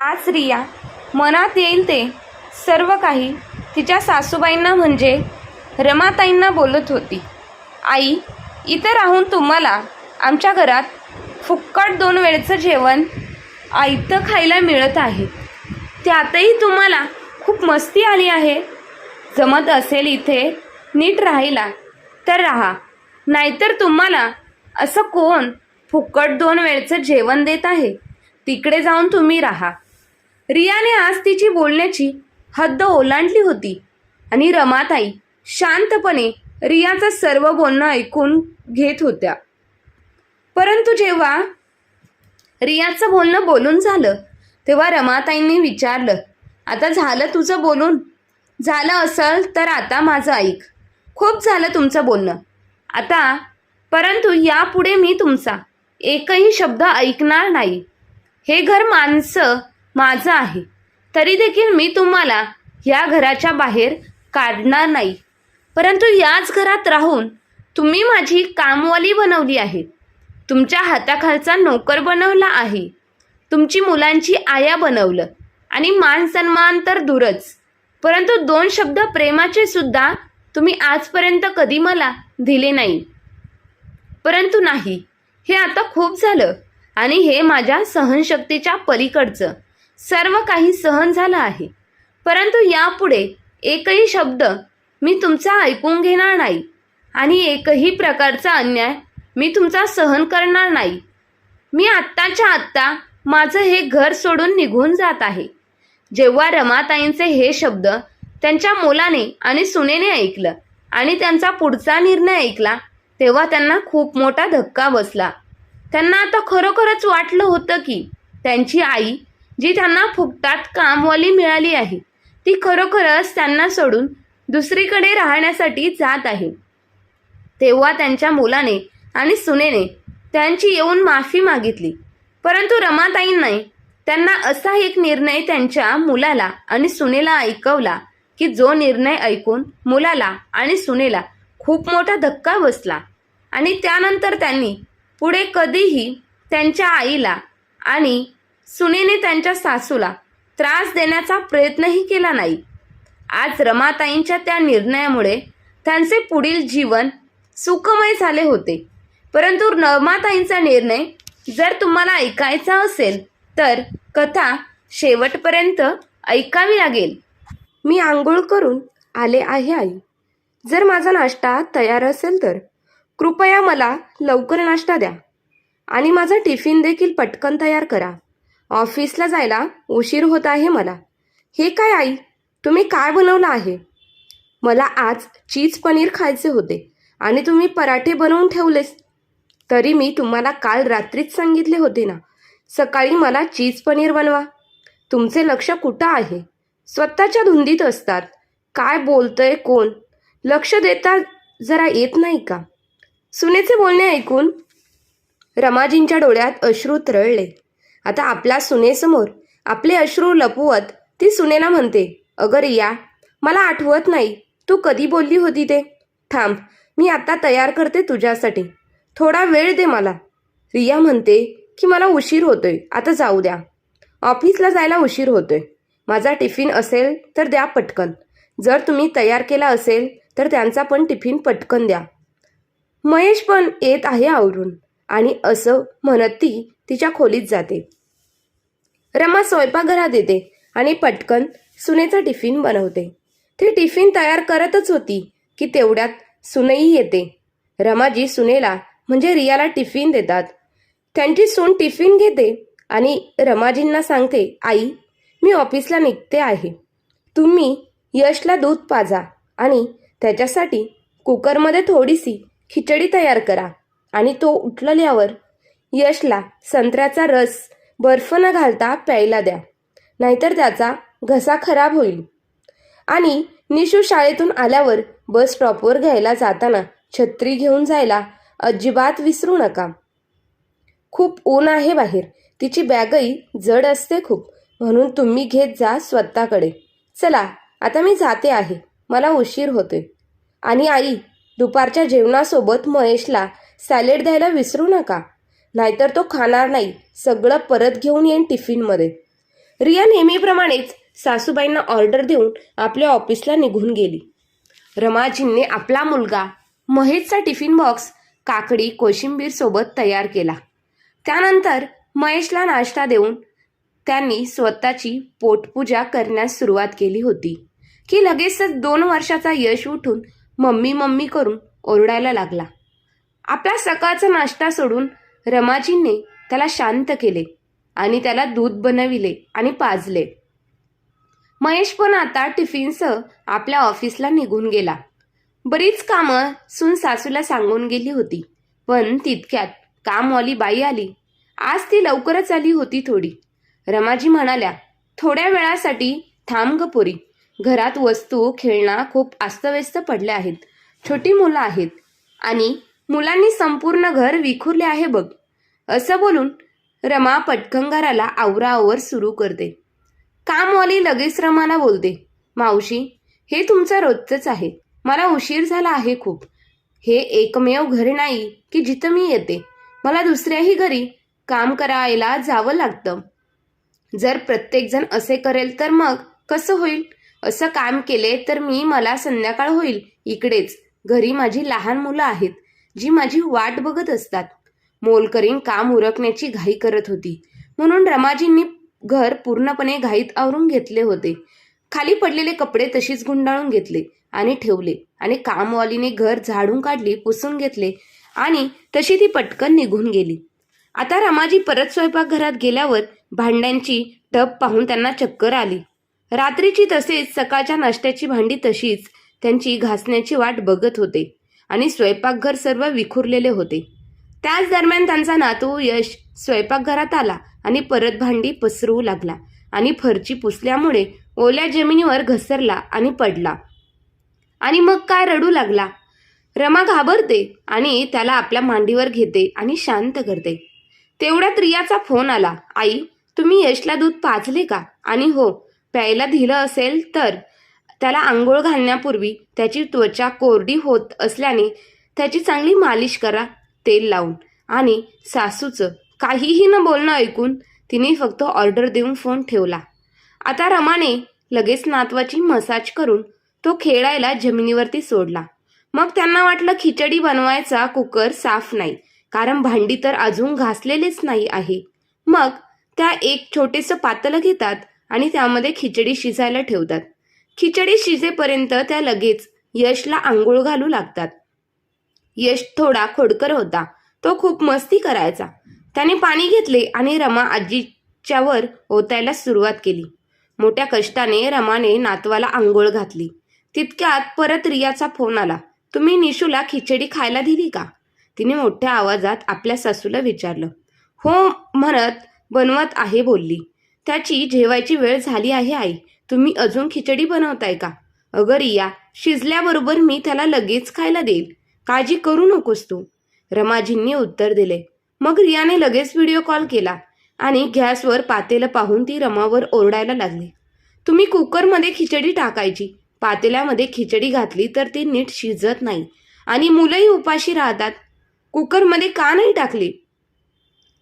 आज रिया मनात येईल ते सर्व काही तिच्या सासूबाईंना म्हणजे रमाताईंना बोलत होती. आई इथं राहून तुम्हाला आमच्या घरात फुक्कट दोन वेळचं जेवण आयतं खायला मिळत आहे. त्यातही तुम्हाला खूप मस्ती आली आहे. जमत असेल इथे नीट राहिला तर राहा. नाहीतर तुम्हाला असं कोण फुकट दोन वेळचं जेवण देत आहे? तिकडे जाऊन तुम्ही राहा. रियाने आज तिची बोलण्याची हद्द ओलांडली होती. आणि रमाताई शांतपणे रियाचं सर्व बोलणं ऐकून घेत होत्या. परंतु जेव्हा रियाचं बोलणं बोलून झालं तेव्हा रमाताईंनी विचारलं आता झालं तुझं बोलून? झालं असेल तर आता माझं ऐक. खूप झालं तुमचं बोलणं. आता परंतु यापुढे मी तुमचा एकही शब्द ऐकणार नाही. हे घर माणसं माझं आहे. तरी देखील मी तुम्हाला या घराच्या बाहेर काढणार नाही. परंतु याच घरात राहून तुम्ही माझी कामवाली बनवली आहे. तुमच्या हाताखालचा नोकर बनवला आहे. तुमची मुलांची आया बनवलं आणि मान सन्मान तर दूरच. परंतु दोन शब्द प्रेमाचे सुद्धा तुम्ही आजपर्यंत कधी मला दिले नाही. परंतु नाही हे आता खूप झालं आणि हे माझ्या सहनशक्तीच्या पलीकडचं. सर्व काही सहन झालं आहे. परंतु यापुढे एकही शब्द मी तुमचा ऐकून घेणार नाही आणि एकही प्रकारचा अन्याय मी तुमचा सहन करणार नाही. मी आत्ताच्या आत्ता माझं हे घर सोडून निघून जात आहे. जेव्हा रमाताईंचे हे शब्द त्यांच्या मुलाने आणि सुनेने ऐकलं आणि त्यांचा पुढचा निर्णय ऐकला तेव्हा त्यांना खूप मोठा धक्का बसला. त्यांना आता खरोखरच वाटलं होतं की त्यांची आई जी त्यांना फुकटात कामवाली मिळाली आहे ती खरोखरच त्यांना सोडून दुसरीकडे राहण्यासाठी जात आहे. तेव्हा त्यांच्या मुलाने आणि सुनेने त्यांची येऊन माफी मागितली. परंतु रमाताईंनी त्यांना असा एक निर्णय त्यांच्या मुलाला आणि सुनेला ऐकवला की जो निर्णय ऐकून मुलाला आणि सुनेला खूप मोठा धक्का बसला आणि त्यानंतर त्यांनी पुढे कधीही त्यांच्या आईला आणि सुनेने त्यांच्या सासूला त्रास देण्याचा प्रयत्नही केला नाही. आज रमाताईंच्या त्या निर्णयामुळे त्यांचे पुढील जीवन सुखमय झाले होते. परंतु रमाताईंचा निर्णय जर तुम्हाला ऐकायचा असेल तर कथा शेवटपर्यंत ऐकावी लागेल. मी आंघोळ करून आले आहे आई. जर माझा नाश्ता तयार असेल तर कृपया मला लवकर नाश्ता द्या आणि माझा टिफिन देखील पटकन तयार करा. ऑफिसला जायला उशीर होत आहे मला. हे काय आई? तुम्ही काय बनवलं आहे? मला आज चीज पनीर खायचे होते आणि तुम्ही पराठे बनवून ठेवलेस. तरी मी तुम्हाला काल रात्रीच सांगितले होते ना. सकाळी मला चीज पनीर बनवा. तुमचे लक्ष कुठं आहे? स्वतःच्या धुंदीत असतात. काय बोलतंय कोण? लक्ष देता जरा येत नाही का? सुनेचे बोलणे ऐकून रमाजींच्या डोळ्यात अश्रू तरळले. आता आपल्या सुनेसमोर आपले अश्रू लपवत ती सुनेला म्हणते अगं रिया मला आठवत नाही तू कधी बोलली होती ते? थांब मी आता तयार करते तुझ्यासाठी. थोडा वेळ दे मला. रिया म्हणते की मला उशीर होतोय आता जाऊ द्या. ऑफिसला जायला उशीर होतोय. माझा टिफिन असेल तर द्या पटकन. जर तुम्ही तयार केला असेल तर त्यांचा पण टिफिन पटकन द्या. महेश पण येत आहे आवरून आणि असं म्हणत ती तिच्या खोलीत जाते. रमा स्वयंपाकघरात येते आणि पटकन सुनेचा टिफिन बनवते. ती टिफिन तयार करतच होती की तेवढ्यात सुनेही येते. रमाजी सुनेला म्हणजे रियाला टिफिन देतात. त्यांची सून टिफिन घेते आणि रमाजींना सांगते आई मी ऑफिसला निघते आहे. तुम्ही यशला दूध पाजा आणि त्याच्यासाठी कुकरमध्ये थोडीशी खिचडी तयार करा. आणि तो उठलेल्यावर यशला संत्र्याचा रस बर्फ न घालता प्यायला द्या. नाहीतर त्याचा घसा खराब होईल. आणि निशू शाळेतून आल्यावर बस स्टॉपवर घ्यायला जाताना छत्री घेऊन जायला अजिबात विसरू नका. खूप ऊन आहे बाहेर. तिची बॅगही जड असते खूप. म्हणून तुम्ही घेत जा स्वतःकडे. चला आता मी जाते आहे. मला उशीर होतोय. आणि आई दुपारच्या जेवणासोबत महेशला सॅलेड द्यायला विसरू नका. नाहीतर तो खाणार नाही. सगळं परत घेऊन येईन टिफिनमध्ये. रिया नेहमीप्रमाणेच सासूबाईंना ऑर्डर देऊन आपल्या ऑफिसला निघून गेली. रमाजींनी आपला मुलगा महेशचा टिफिन बॉक्स काकडी कोशिंबीर सोबत तयार केला. त्यानंतर महेशला नाश्ता देऊन त्यांनी स्वतःची पोटपूजा करण्यास सुरुवात केली होती की लगेचच दोन वर्षाचा यश उठून मम्मी मम्मी करून ओरडायला लागला. आपला सकाळचा नाश्ता सोडून रमाजींनी त्याला शांत केले आणि त्याला दूध बनविले आणि पाजले. महेश पण आता टिफिनसह आपल्या ऑफिसला निघून गेला. बरीच कामं सून सासूला सांगून गेली होती पण तितक्यात कामवाली बाई आली. आज ती लवकरच आली होती थोडी. रमाजी म्हणाल्या थोड्या वेळासाठी थांब ग पोरी. घरात वस्तू खेळणा खूप अस्तव्यस्त पडल्या आहेत. छोटी मुलं आहेत आणि मुलांनी संपूर्ण घर विखुरले आहे बघ. असं बोलून रमा पटकंगाराला आवराआवर सुरू करते. कामवाली लगेच रमाला बोलते मावशी हे तुमचं रोजचंच आहे. मला उशीर झाला आहे खूप. हे एकमेव घर नाही की जिथं मी येते. मला दुसऱ्याही घरी काम करायला जावं लागतं. जर प्रत्येकजण असे करेल तर मग कसं होईल? असं काम केले तर मी मला संध्याकाळ होईल. इकडेच. घरी माझी लहान मुलं आहेत. जी माझी वाट बघत असतात. मोलकरीण काम उरकण्याची घाई करत होती. म्हणून रमाजींनी घर पूर्णपणे घाईत आवरून घेतले होते. खाली पडलेले कपडे तशीच गुंडाळून घेतले आणि ठेवले आणि कामवालीने घर झाडून काढली पुसून घेतले आणि तशी ती पटकन निघून गेली. आता रमाजी परत स्वयंपाकघरात गेल्यावर भांड्यांची टप पाहून त्यांना चक्कर आली. रात्रीची तसेच सकाळच्या नाश्त्याची भांडी तशीच त्यांची घासण्याची वाट बघत होते. आणि स्वयंपाकघर सर्व विखुरलेले होते. त्याच दरम्यान त्यांचा नातू यश स्वयंपाकघरात आला आणि परत भांडी पसरवू लागला आणि फरची पुसल्यामुळे ओल्या जमिनीवर घसरला आणि पडला. आणि मग काय रडू लागला? रमा घाबरते आणि त्याला आपल्या मांडीवर घेते आणि शांत करते. तेवढ्यात रियाचा फोन आला. आई तुम्ही यशला दूध पाजले का? आणि हो प्यायला दिलं असेल तर त्याला आंघोळ घालण्यापूर्वी त्याची त्वचा कोरडी होत असल्याने त्याची चांगली मालिश करा तेल लावून. आणि सासूचं काहीही न बोलणं ऐकून तिने फक्त ऑर्डर देऊन फोन ठेवला. आता रमाने लगेच नातवाची मसाज करून तो खेळायला जमिनीवरती सोडला. मग त्यांना वाटलं खिचडी बनवायचा कुकर साफ नाही कारण भांडी तर अजून घासलेलीच नाही आहे. मग त्या एक छोटेसं पातलं घेतात आणि त्यामध्ये खिचडी शिजायला ठेवतात. खिचडी शिजेपर्यंत त्या लगेच यशला आंघोळ घालू लागतात. यश थोडा खोडकर होता. तो खूप मस्ती करायचा. त्याने पाणी घेतले आणि रमा आजीच्यावर ओतायला सुरुवात केली. मोठ्या कष्टाने रमाने नातवाला आंघोळ घातली. तितक्यात परत रियाचा फोन आला. तुम्ही निशूला खिचडी खायला दिली का? तिने मोठ्या आवाजात आपल्या सासूला विचारलं. हो म्हणत बनवत आहे बोलली. त्याची जेवायची वेळ झाली आहे आई. तुम्ही अजून खिचडी बनवताय का? अगं रिया शिजल्याबरोबर मी त्याला लगेच खायला देईल काळजी करू नकोस तू. रमाजींनी उत्तर दिले. मग रियाने लगेच व्हिडिओ कॉल केला आणि गॅसवर पातेलं पाहून ती रमावर ओरडायला लागली. तुम्ही कुकरमध्ये खिचडी टाकायची. पातेल्यामध्ये खिचडी घातली तर ती नीट शिजत नाही आणि मुलंही उपाशी राहतात. कुकरमध्ये का नाही टाकली?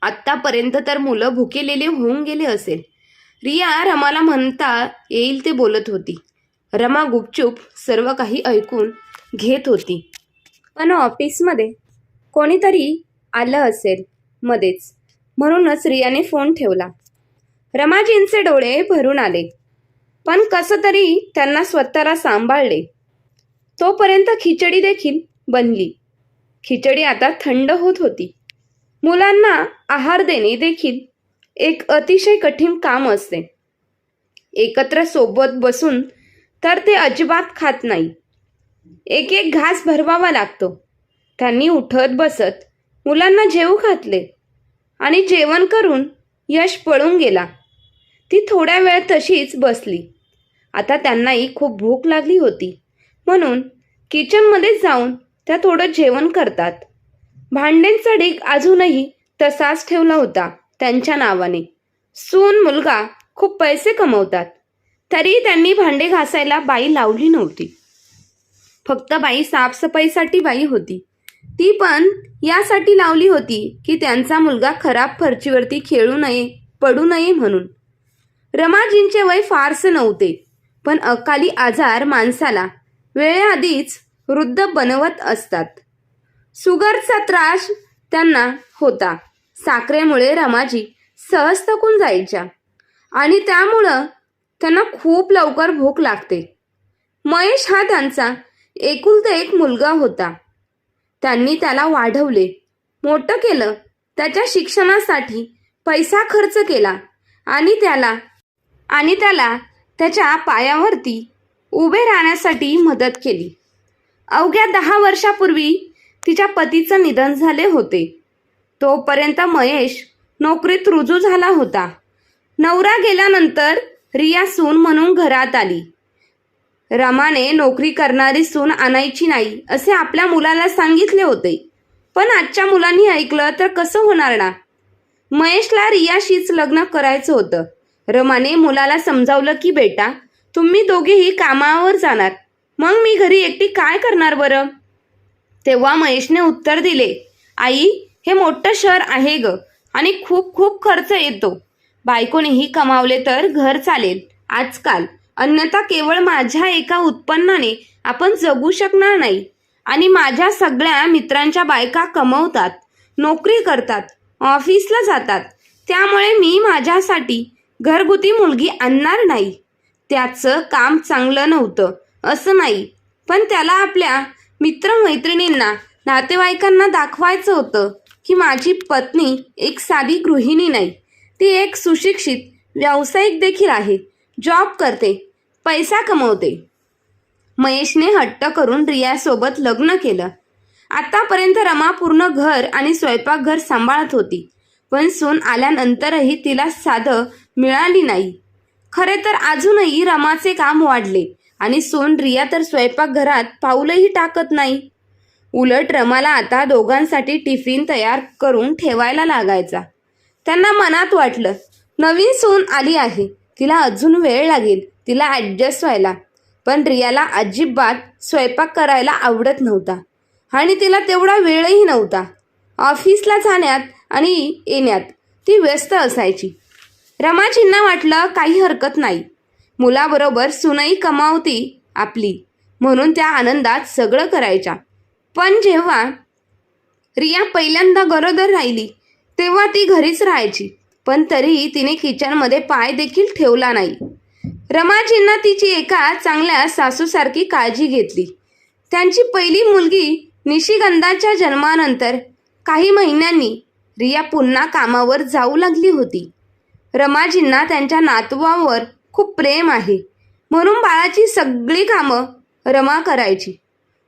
आत्तापर्यंत तर मुलं भुकेलेले होऊन गेले असेल. रिया रमाला म्हणता येईल ते बोलत होती. रमा गुपचूप सर्व काही ऐकून घेत होती. पण ऑफिसमध्ये कोणीतरी आलं असेल मध्येच. म्हणूनच रियाने फोन ठेवला. रमाजींचे डोळे भरून आले. पण कसं तरी त्यांना स्वतःला सांभाळले. तोपर्यंत खिचडी देखील बनली. खिचडी आता थंड होत होती. मुलांना आहार देणे देखील एक अतिशय कठीण काम असते. एकत्र सोबत बसून तर ते अजिबात खात नाही. एक एक घास भरवावा लागतो. त्यांनी उठत बसत मुलांना जेवू घातले आणि जेवण करून यश पळून गेला. ती थोड्या वेळ तशीच बसली. आता त्यांनाही खूप भूक लागली होती. म्हणून किचनमध्ये जाऊन त्या थोडं जेवण करतात. भांड्यांचा डीक अजूनही तसाच ठेवला होता. त्यांच्या नावाने. सून मुलगा खूप पैसे कमवतात. तरी त्यांनी भांडे घासायला बाई लावली नव्हती. फक्त बाई साफसफाईसाठी बाई होती. ती पण यासाठी लावली होती की त्यांचा मुलगा खराब फरचीवरती खेळू नये पडू नये म्हणून. रमाजींचे वय फारसे नव्हते पण अकाली आजार माणसाला वेळेआधीच वृद्ध बनवत असतात. सुगरचा त्रास त्यांना होता. साखरेमुळे रमाजी सहज थकून जायच्या. आणि त्यामुळं त्यांना खूप लवकर भूक लागते. महेश हा त्यांचा एकुलता एक मुलगा होता. त्यांनी त्याला वाढवले. मोठं केलं. त्याच्या शिक्षणासाठी पैसा खर्च केला. आणि त्याला आणि त्याला त्याच्या पायावरती उभे राहण्यासाठी मदत केली. अवघ्या दहा वर्षापूर्वी तिच्या पतीचं निधन झाले होते. तोपर्यंत महेश नोकरीत रुजू झाला होता. नवरा गेल्यानंतर रिया सून म्हणून घरात आली. रमाने नोकरी करणारी सून आणायची नाही असे आपल्या मुलाला सांगितले होते. पण आजच्या मुलांनी ऐकलं तर कसं होणार ना? महेशला रियाशीच लग्न करायचं होतं. रमाने मुलाला समजावलं की बेटा तुम्ही दोघेही कामावर जाणार. मग मी घरी एकटी काय करणार बरं? तेव्हा महेशने उत्तर दिले आई हे मोठं शहर आहे ग. आणि खूप खूप खर्च येतो. बायकोनेही कमावले तर घर चालेल. आजकाल अन्यथा केवळ माझ्या एका उत्पन्नाने आपण जगू शकणार नाही. आणि माझ्या सगळ्या मित्रांच्या बायका कमवतात नोकरी करतात ऑफिसला जातात. त्यामुळे मी माझ्यासाठी घरगुती मुलगी आणणार नाही. त्याचं काम चांगलं नव्हतं असं नाही. पण त्याला आपल्या मित्रमैत्रिणींना नातेवाईकांना दाखवायचं होतं. की माझी पत्नी एक साधी गृहिणी नाही. ती एक सुशिक्षित व्यावसायिक देखील आहे. जॉब करते पैसा कमवते. महेशने हट्ट करून रियासोबत लग्न केलं. आतापर्यंत रमा पूर्ण घर आणि स्वयंपाकघर सांभाळत होती पण सून आल्यानंतरही तिला साधं मिळाली नाही. खरे तर अजूनही रमाचे काम वाढले आणि सून रिया तर स्वयंपाकघरात पाऊलही टाकत नाही. उलट रमाला आता दोघांसाठी टिफिन तयार करून ठेवायला लागायचा. त्यांना मनात वाटलं नवीन सून आली आहे. तिला अजून वेळ लागेल तिला ॲडजस्ट व्हायला. पण रियाला अजिबात स्वयंपाक करायला आवडत नव्हता. आणि तिला तेवढा वेळही नव्हता. ऑफिसला जाण्यात आणि येण्यात ती व्यस्त असायची. रमाजींना वाटलं काही हरकत नाही. मुलाबरोबर सुनई कमावती आपली म्हणून त्या आनंदात सगळं करायच्या. पण जेव्हा रिया पहिल्यांदा गरोदर राहिली तेव्हा ती घरीच राहायची. पण तरीही तिने किचनमध्ये पाय देखील ठेवला नाही. रमाजींना तिची एका चांगल्या सासूसारखी काळजी घेतली. त्यांची पहिली मुलगी निशिगंधाच्या जन्मानंतर काही महिन्यांनी रिया पुन्हा कामावर जाऊ लागली होती. रमाजींना त्यांच्या नातवावर खूप प्रेम आहे. म्हणून बाळाची सगळी कामं रमा करायची.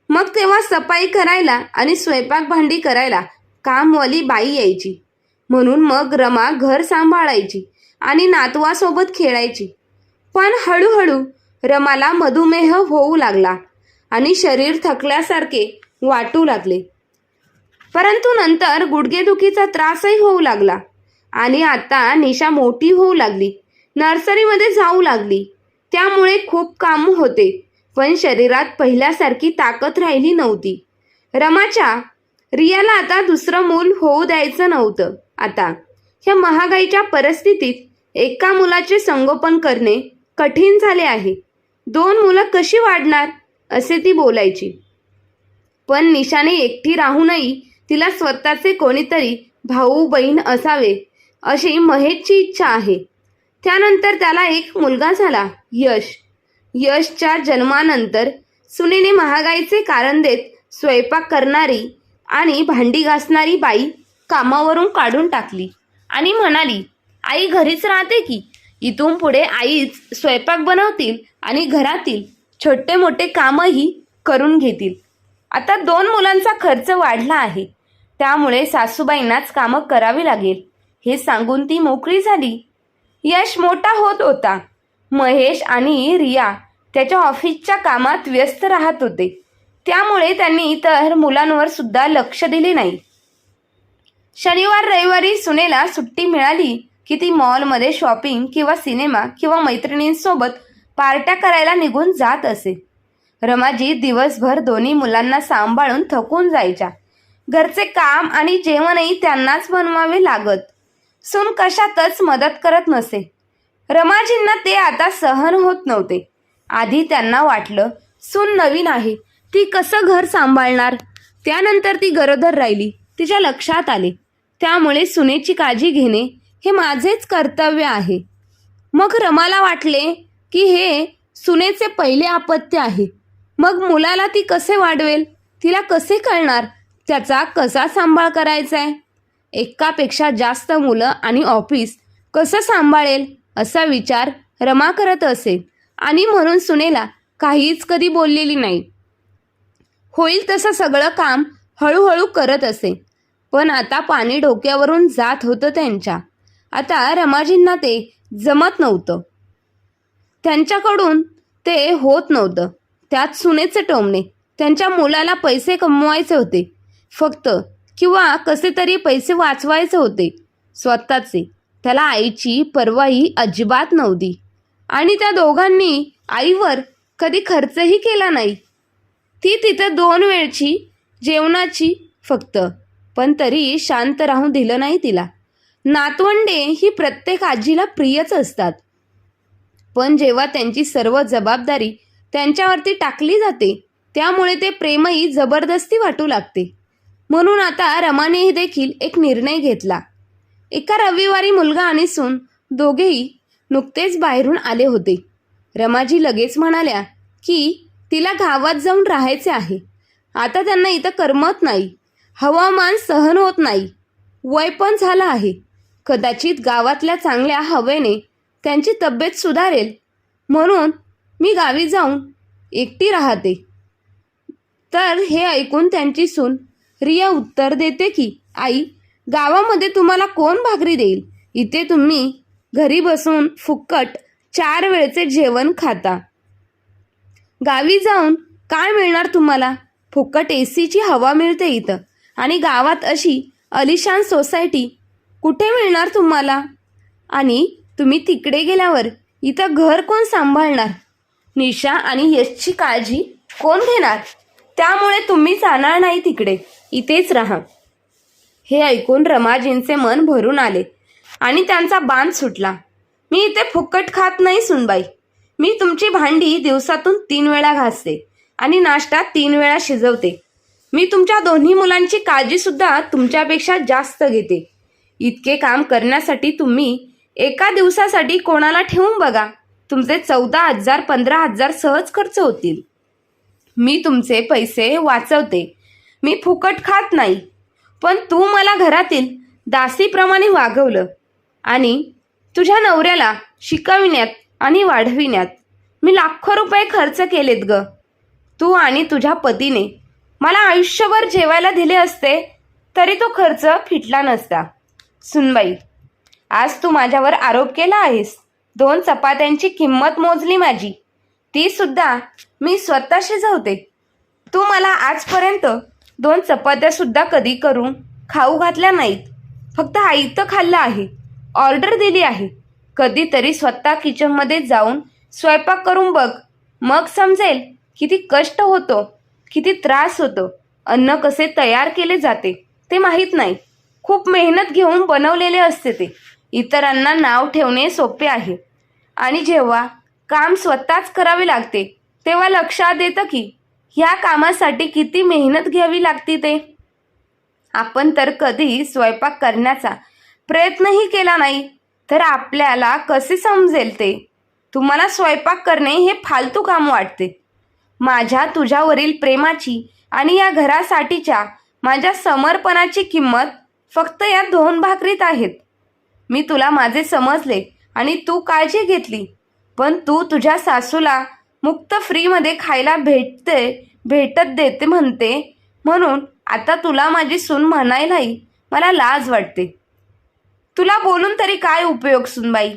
मग तेव्हा सफाई करायला आणि स्वयंपाक भांडी करायला कामवाली बाई यायची. म्हणून मग रमा घर सांभाळायची आणि नातवासोबत खेळायची. पण हळूहळू रमाला मधुमेह होऊ लागला आणि शरीर थकल्यासारखे वाटू लागले. परंतु नंतर गुडघेदुखीचा त्रासही होऊ लागला आणि आता निशा मोठी होऊ लागली. नर्सरीमध्ये जाऊ लागली. त्यामुळे खूप काम होते. पण शरीरात पहिल्यासारखी ताकद राहिली नव्हती. रमाच्या रियाला आता दुसरं मूल होऊ द्यायचं नव्हतं. आता ह्या महागाईच्या परिस्थितीत एका मुलाचे संगोपन करणे कठीण झाले आहे. दोन मुलं कशी वाढणार? असे ती बोलायची. पण निशाने एकटी राहूनही तिला स्वतःचे कोणीतरी भाऊ बहीण असावे अशी महेशची इच्छा आहे. त्यानंतर त्याला एक मुलगा झाला यश. यशच्या जन्मानंतर सुनेने महागाईचे कारण देत स्वयंपाक करणारी आणि भांडी घासणारी बाई कामावरून काढून टाकली. आणि म्हणाली आई घरीच राहते की? इथून पुढे आईच स्वयंपाक बनवतील आणि घरातील छोटे मोठे कामही करून घेतील. आता दोन मुलांचा खर्च वाढला आहे. त्यामुळे सासूबाईंनाच कामं करावी लागेल. हे सांगून ती मोकळी झाली. यश मोठा होत होता. महेश आणि रिया त्याच्या ऑफिसच्या कामात व्यस्त राहत होते. त्यामुळे त्यांनी इतर मुलांवर सुद्धा लक्ष दिले नाही. शनिवार रविवारी सुनेला सुट्टी मिळाली की ती मॉलमध्ये शॉपिंग किंवा सिनेमा किंवा मैत्रिणींसोबत पार्ट्या करायला निघून जात असे. रमाजी दिवसभर दोन्ही मुलांना सांभाळून थकून जायच्या. घरचे काम आणि जेवणही त्यांनाच बनवावे लागत. सून कशातच मदत करत नसे. रमाजींना ते आता सहन होत नव्हते. आधी त्यांना वाटलं सून नवीन आहे ती कसं घर सांभाळणार? त्यानंतर ती गरोदर राहिली तिच्या लक्षात आले. त्यामुळे सुनेची काळजी घेणे हे माझेच कर्तव्य आहे. मग रमाला वाटले की हे सुनेचे पहिले आपत्य आहे. मग मुलाला ती कसे वाढवेल? तिला कसे कळणार? त्याचा कसा सांभाळ करायचा आहे एकापेक्षा जास्त मुलं आणि ऑफिस कसं सांभाळेल असा विचार रमा करत असे. आणि म्हणून सुनेला काहीच कधी बोललेली नाही. होईल तसं सगळं काम हळूहळू करत असे. पण आता पाणी डोक्यावरून जात होतं त्यांच्या. आता रमाजींना ते जमत नव्हतं. त्यांच्याकडून ते होत नव्हतं. त्यात सुनेचे टोमणे. त्यांच्या मुलाला पैसे कमवायचे होते. फक्त किंवा कसे तरी पैसे वाचवायचे होते. स्वतःचे. त्याला आईची पर्वाही अजिबात नव्हती. आणि त्या दोघांनी आईवर कधी खर्चही केला नाही. ती तिथं दोन वेळची जेवणाची फक्त. पण तरी शांत राहून दिलं नाही तिला. नातवंडे ही प्रत्येक आजीला प्रियच असतात. पण जेव्हा त्यांची सर्व जबाबदारी त्यांच्यावरती टाकली जाते त्यामुळे ते प्रेमही जबरदस्ती वाटू लागते. म्हणून आता रमानेही देखील एक निर्णय घेतला. एका रविवारी मुलगा आणि सून दोघेही नुकतेच बाहेरून आले होते. रमाजी लगेच म्हणाल्या की तिला गावात जाऊन राहायचे आहे. आता त्यांना इथं करमत नाही. हवामान सहन होत नाही. वय पण झालं आहे. कदाचित गावातल्या चांगल्या हवेने त्यांची तब्येत सुधारेल. म्हणून मी गावी जाऊन एकटी राहते. तर हे ऐकून त्यांची सून रिया उत्तर देते की आई गावामध्ये तुम्हाला कोण भाकरी देईल? इथे तुम्ही घरी बसून फुकट चार वेळचे जेवण खाता. गावी जाऊन काय मिळणार तुम्हाला? फुकट ए सीची हवा मिळते इथं. आणि गावात अशी अलिशान सोसायटी कुठे मिळणार तुम्हाला? आणि तुम्ही तिकडे गेल्यावर इथं घर कोण सांभाळणार? निशा आणि यशची काळजी कोण घेणार? त्यामुळे तुम्ही जाणार नाही तिकडे. इथेच राहा. हे ऐकून रमाजींचे मन भरून आले. आणि त्यांचा बांध सुटला. मी इथे फुकट खात नाही सुनबाई. मी तुमची भांडी दिवसातून तीन वेळा घासते आणि नाश्ता तीन वेळा शिजवते. मी तुमच्या दोन्ही मुलांची काळजी सुद्धा तुमच्यापेक्षा जास्त घेते. इतके काम करण्यासाठी तुम्ही एका दिवसासाठी कोणाला ठेवून बघा. तुमचे चौदा हजार पंधरा हजार सहज खर्च होतील. मी तुमचे पैसे वाचवते. मी फुकट खात नाही. पण तू मला घरातील दासीप्रमाणे वागवलं. आणि तुझ्या नवऱ्याला शिकविण्यात आणि वाढविण्यात मी लाखो रुपये खर्च केलेत ग. तू आणि तुझ्या पतीने मला आयुष्यभर जेवायला दिले असते तरी तो खर्च फिटला नसता. सुनबाई आज तू माझ्यावर आरोप केला आहेस. दोन चपात्यांची किंमत मोजली माझी. ती सुद्धा मी स्वतः शिजवते तू मला आजपर्यंत दोन चपात्या सुद्धा कधी करून खाऊ घातल्या नाहीत. फक्त आईत खाल्लं आहे. ऑर्डर दिली आहे. कधीतरी स्वतः किचनमध्ये जाऊन स्वयंपाक करून बघ. मग समजेल किती कष्ट होतो किती त्रास होतो अन्न कसे तयार केले जाते ते माहीत नाही. खूप मेहनत घेऊन बनवलेले असते ते. इतरांना नाव ठेवणे सोपे आहे. आणि जेव्हा काम स्वतःच करावे लागते तेव्हा लक्षात येतं की ह्या कामासाठी किती मेहनत घ्यावी लागते ते. आपण तर कधी स्वयंपाक करण्याचा प्रयत्नही केला नाही तर आपल्याला कसे समजेल ते? तुम्हाला स्वयंपाक करणे हे फालतू काम वाटते. माझ्या तुझ्यावरील प्रेमाची आणि या घरासाठीच्या माझ्या समर्पणाची किंमत फक्त या दोन भाकरीत आहेत. मी तुला माझे समजले आणि तू काळजी घेतली पण तू तुझ्या सासूला मुक्त फ्रीमध्ये खायला भेटते भेटत देते म्हणते म्हणून आता तुला माझी सून म्हणायलाही मला लाज वाटते. तुला बोलून तरी काय उपयोग सुनबाई?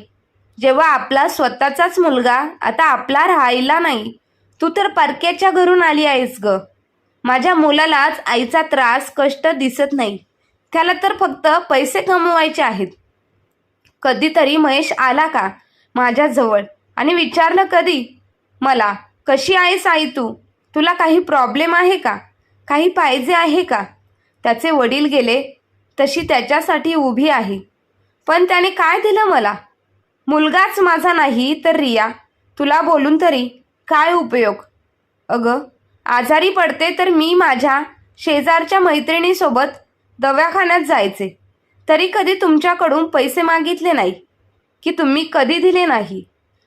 जेव्हा आपला स्वतःचाच मुलगा आता आपला राहिला नाही तू तर परक्याच्या घरून आली आहेस ग. माझ्या मुलालाच आईचा त्रास कष्ट दिसत नाही. त्याला तर फक्त पैसे कमवायचे आहेत. कधीतरी महेश आला का माझ्याजवळ? आणि विचारलं कधी? मला. कशी आहेस आई तू? तुला काही प्रॉब्लेम आहे का? काही पाहिजे आहे का? त्याचे वडील गेले तशी त्याच्यासाठी उभी आहे. पण त्याने काय दिलं मला? मुलगाच माझा नाही तर रिया. तुला बोलून तरी काय उपयोग? अगं आजारी पडते तर मी माझ्या शेजारच्या मैत्रिणीसोबत दवाखान्यात जायचे. तरी कधी तुमच्याकडून पैसे मागितले नाही की तुम्ही कधी दिले नाही.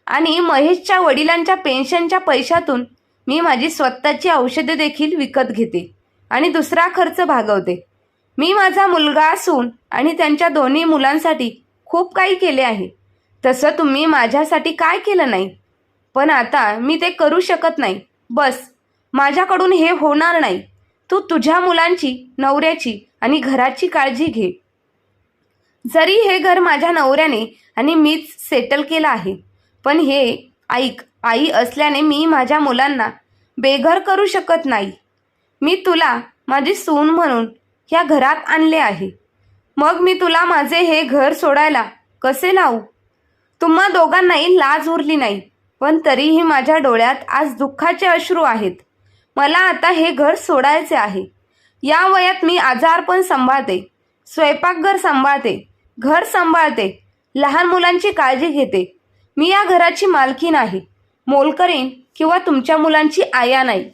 आणि महेशच्या वडिलांच्या पेन्शनच्या पैशातून मी माझी स्वतःची औषधे देखील विकत घेते आणि दुसरा खर्च भागवते. मी माझा मुलगा असून आणि त्यांच्या दोन्ही मुलांसाठी खूप काही केले आहे. तसं तुम्ही माझ्यासाठी काय केलं नाही? पण आता मी ते करू शकत नाही. बस माझ्याकडून हे होणार नाही. तू तुझ्या मुलांची नवऱ्याची आणि घराची काळजी घे. जरी हे घर माझ्या नवऱ्याने आणि मीच सेटल केलं आहे पण हे ऐक आई असल्याने मी माझ्या मुलांना बेघर करू शकत नाही. मी तुला माझी सून म्हणून ह्या घरात आणले आहे. मग मी तुला माझे हे घर सोडायला कसे लावू? तुम्हा दोघांनाही लाज उरली नाही पण तरीही माझ्या डोळ्यात आज दुःखाचे अश्रू आहेत. मला आता हे घर सोडायचे आहे. या वयात मी आजारपण सांभाळते स्वयंपाकघर सांभाळते घर सांभाळते लहान मुलांची काळजी घेते. मी या घराची मालकी आहे मोलकरीन किंवा तुमच्या मुलांची आया नाही.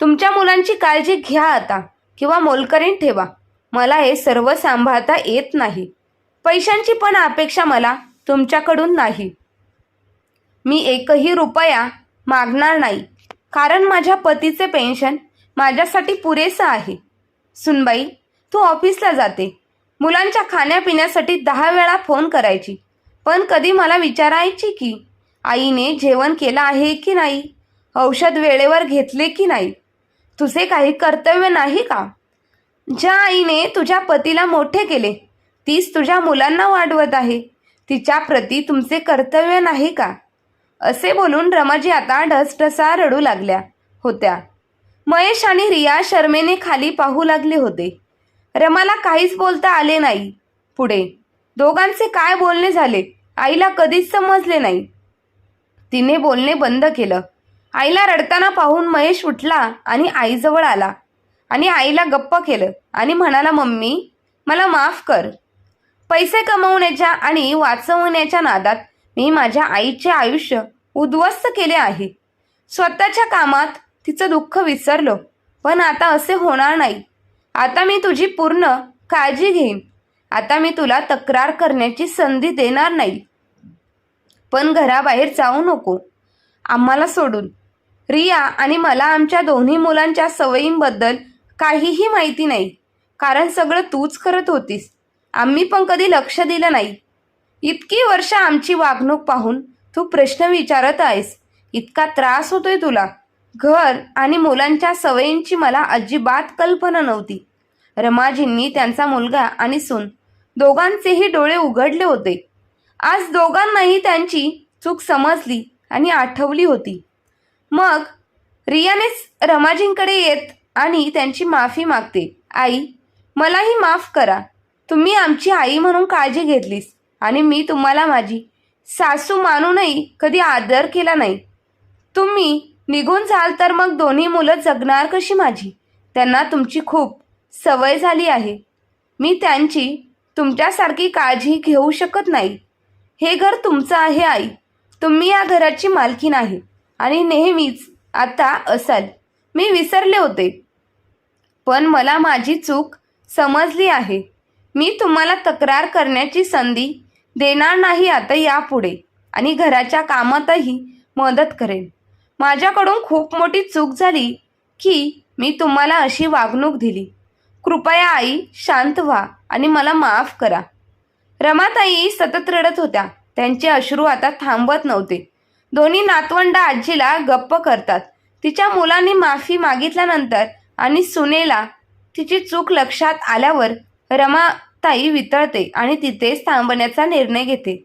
तुमच्या मुलांची काळजी घ्या आता. किंवा मोलकरीण ठेवा. मला हे सर्व सांभाळता येत नाही. पैशांची पण अपेक्षा मला तुमच्याकडून नाही. मी एकही रुपया मागणार नाही. कारण माझ्या पतीचे पेन्शन माझ्यासाठी पुरेसं आहे. सुनबाई तू ऑफिसला जाते. मुलांच्या खाण्यापिण्यासाठी दहा वेळा फोन करायची. पण कधी मला विचारायची की आईने जेवण केलं आहे की नाही? औषध वेळेवर घेतले की नाही? तुझे काही कर्तव्य नाही का? ज्या आईने तुझ्या पतीला मोठे केले तीच तुझ्या मुलांना वाढवत आहे. तिच्या प्रती तुमचे कर्तव्य नाही का? असे बोलून रमाजी आता ढसढसा रडू लागल्या होत्या. महेश आणि रिया शर्मेने खाली पाहू लागले होते. रमाला काहीच बोलता आले नाही. पुढे दोघांचे काय बोलणे झाले? आईला कधीच समजले नाही. तिने बोलणे बंद केलं. आईला रडताना पाहून महेश उठला आणि आईजवळ आला. आणि आईला गप्प केलं आणि म्हणाला मम्मी मला माफ कर. पैसे कमवण्याच्या आणि वाचवण्याच्या नादात मी माझ्या आईचे आयुष्य उद्ध्वस्त केले आहे. स्वतःच्या कामात तिचं दुःख विसरलो पण आता असे होणार नाही. आता मी तुझी पूर्ण काळजी घेईन. आता मी तुला तक्रार करण्याची संधी देणार नाही. पण घराबाहेर जाऊ नको. आम्हाला सोडून रिया आणि मला आमच्या दोन्ही मुलांच्या सवयींबद्दल काहीही माहिती नाही. कारण सगळं तूच करत होतीस. आम्ही पण कधी लक्ष दिलं नाही. इतकी वर्ष आमची वागणूक पाहून तू प्रश्न विचारत आहेस. इतका त्रास होतोय तुला. घर आणि मुलांच्या सवयींची मला अजिबात कल्पना नव्हती. रमाजींनी त्यांचा मुलगा आणि सून दोघांचेही डोळे उघडले होते. आज दोघांनाही त्यांची चूक समजली आणि आठवली होती. मग रियानेच रमाजींकडे येत आणि त्यांची माफी मागते. आई मलाही माफ करा. तुम्ही आमची आई म्हणून काळजी घेतलीस आणि मी तुम्हाला माझी सासू मानूनही कधी आदर केला नाही. तुम्ही निघून जाल तर मग दोन्ही मुलं जगणार कशी माझी? त्यांना तुमची खूप सवय झाली आहे. मी त्यांची तुमच्यासारखी काळजी घेऊ शकत नाही. हे घर तुमचं आहे आई. तुम्ही या घराची मालकी आहे. आणि नेहमीच आता असाल. मी विसरले होते. पण मला माझी चूक समजली आहे. मी तुम्हाला तक्रार करण्याची संधी देणार नाही आता यापुढे आणि घराच्या कामातही मदत करेन. माझ्याकडून खूप मोठी चूक झाली की मी तुम्हाला अशी वागणूक दिली. कृपया आई शांत व्हा आणि मला माफ करा. रमाताई सतत रडत होत्या. त्यांचे अश्रू आता थांबत नव्हते. दोन्ही नातवंड आजीला गप्प करतात. तिच्या मुलांनी माफी मागितल्यानंतर आणि सुनेला तिची चूक लक्षात आल्यावर रमाताई वितळते आणि तिथेच थांबण्याचा निर्णय घेते.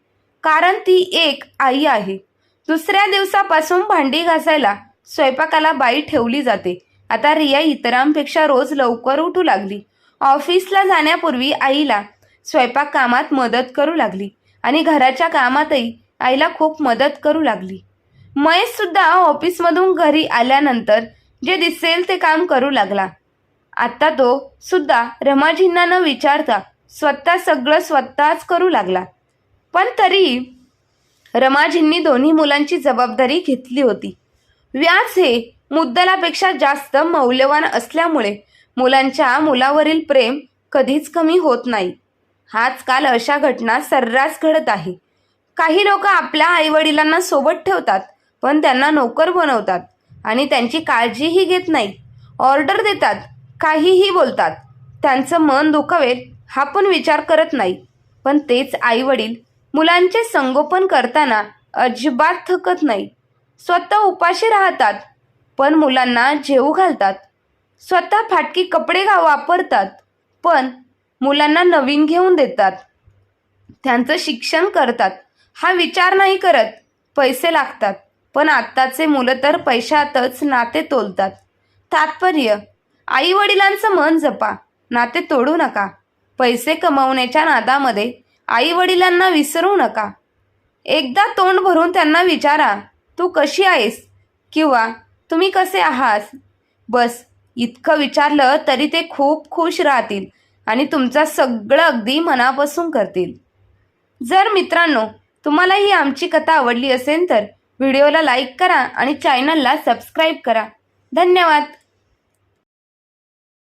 कारण ती एक आई आहे. दुसऱ्या दिवसापासून भांडी घासायला स्वयंपाकाला बाई ठेवली जाते. आता रिया इतरांपेक्षा रोज लवकर उठू लागली. ऑफिसला जाण्यापूर्वी आईला स्वयंपाक कामात मदत करू लागली आणि घराच्या कामातही आईला खूप मदत करू लागली. महेशसुद्धा ऑफिसमधून घरी आल्यानंतर जे दिसेल ते काम करू लागला. आत्ता तो सुद्धा रमाजींना न विचारता स्वतः सगळं स्वतःच करू लागला. पण तरी रमाजींनी दोन्ही मुलांची जबाबदारी घेतली होती. व्याज हे मुद्दलापेक्षा जास्त मौल्यवान असल्यामुळे मुलांच्या मुलावरील प्रेम कधीच कमी होत नाही. आजकाल अशा घटना सर्रास घडत आहे. काही लोक आपल्या आईवडिलांना सोबत ठेवतात पण त्यांना नोकर बनवतात आणि त्यांची काळजीही घेत नाहीत. ऑर्डर देतात काहीही बोलतात. त्यांचं मन दुखावेल हा पण विचार करत नाही पण तेच आईवडील मुलांचे संगोपन करताना अजिबात थकत नाही स्वतः उपाशी राहतात पण मुलांना जेवू घालतात. स्वतः फाटकी कपडे घा वापरतात पण मुलांना नवीन घेऊन देतात. त्यांचं शिक्षण करतात हा विचार नाही करत. पैसे लागतात. पण आत्ताचे मुलं तर पैशातच नाते तोलतात. तात्पर्य आई वडिलांचं मन जपा. नाते तोडू नका. पैसे कमवण्याच्या नादामध्ये आई वडिलांना विसरू नका. एकदा तोंड भरून त्यांना विचारा तू कशी आहेस? किंवा तुम्ही कसे आहात? बस इतकं विचारलं तरी ते खूप खुश राहतील आणि तुमचं सगळं अगदी मनापासून करतील. जर मित्रांनो तुम्हाला ही आमची कथा आवडली असेल तर व्हिडिओला लाईक करा आणि चॅनलला सबस्क्राईब करा. धन्यवाद.